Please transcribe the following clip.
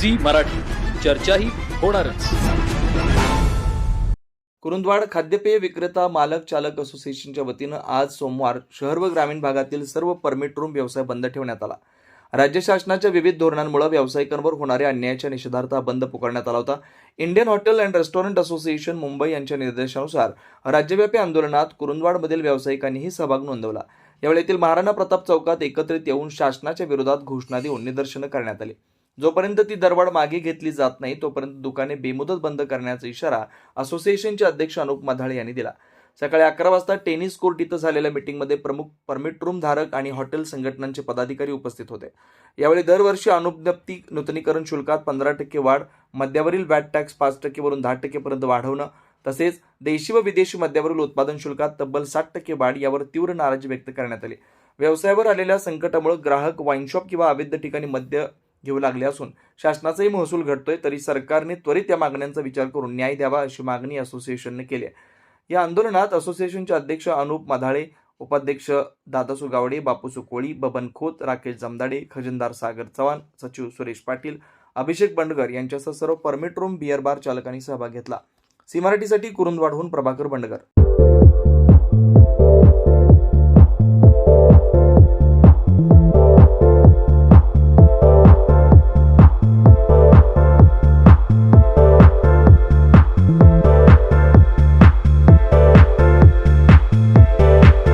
Zee Marathi. चर्चाही होणारच. कुरुंदवाड खाद्यपेय विक्रेता मालक चालक असोसिएशनच्या वतीनं आज सोमवार शहर व ग्रामीण भागातील सर्व परमिट रूम व्यवसाय बंद ठेवण्यात आला. राज्य शासनाच्या विविध धोरणांमुळे व्यावसायिकांवर होणाऱ्या अन्यायाच्या निषेधार्थ बंद पुकारण्यात आला होता. Indian hotel and restaurant association Mumbai यांच्या निर्देशानुसार राज्यव्यापी आंदोलनात कुरुंदवाडमधील व्यावसायिकांनीही सहभाग नोंदवला. यावेळी येथील महाराणा प्रताप चौकात एकत्रित येऊन शासनाच्या विरोधात घोषणा देऊन निदर्शनं करण्यात आली. जोपर्यंत ती दरवाढ मागे घेतली जात नाही तोपर्यंत दुकाने बेमुदत बंद करण्याचा इशारा असोसिएशनचे अध्यक्ष अनुप मधाळे यांनी दिला. सकाळी अकरा वाजता टेनिस कोर्ट इथं झालेल्या मीटिंगमध्ये प्रमुख परमिट रूम धारक आणि हॉटेल संघटनांचे पदाधिकारी उपस्थित होते. यावेळी दरवर्षी अनुज्ञप्ती नूतनीकरण शुल्कात पंधरा टक्के वाढ मद्यावरील वॅट टॅक्स पाच टक्केवरून दहा टक्केपर्यंत वाढवणं तसेच देशी व विदेशी मद्यावरील उत्पादन शुल्कात तब्बल साठ टक्के वाढ यावर तीव्र नाराजी व्यक्त करण्यात आली. व्यवसायावर आलेल्या संकटामुळे ग्राहक वाईनशॉप किंवा अवैध ठिकाणी मद्य घेऊ लागले असून शासनाचाही महसूल घटतोय तरी सरकारने त्वरित या मागण्यांचा विचार करून न्याय द्यावा अशी मागणी असोसिएशनने केली आहे. या आंदोलनात असोसिएशनचे अध्यक्ष अनुप मधाळे उपाध्यक्ष दादासू गावडे बापूसू कोळी बबन खोत राकेश जमदाडे खजिनदार सागर चव्हाण सचिव सुरेश पाटील अभिषेक बंडगर यांच्यासह सर्व परमिट रूम बिअर बार चालकांनी सहभाग घेतला. सी मराठीसाठी कुरुंदवाडहून प्रभाकर बंडगर.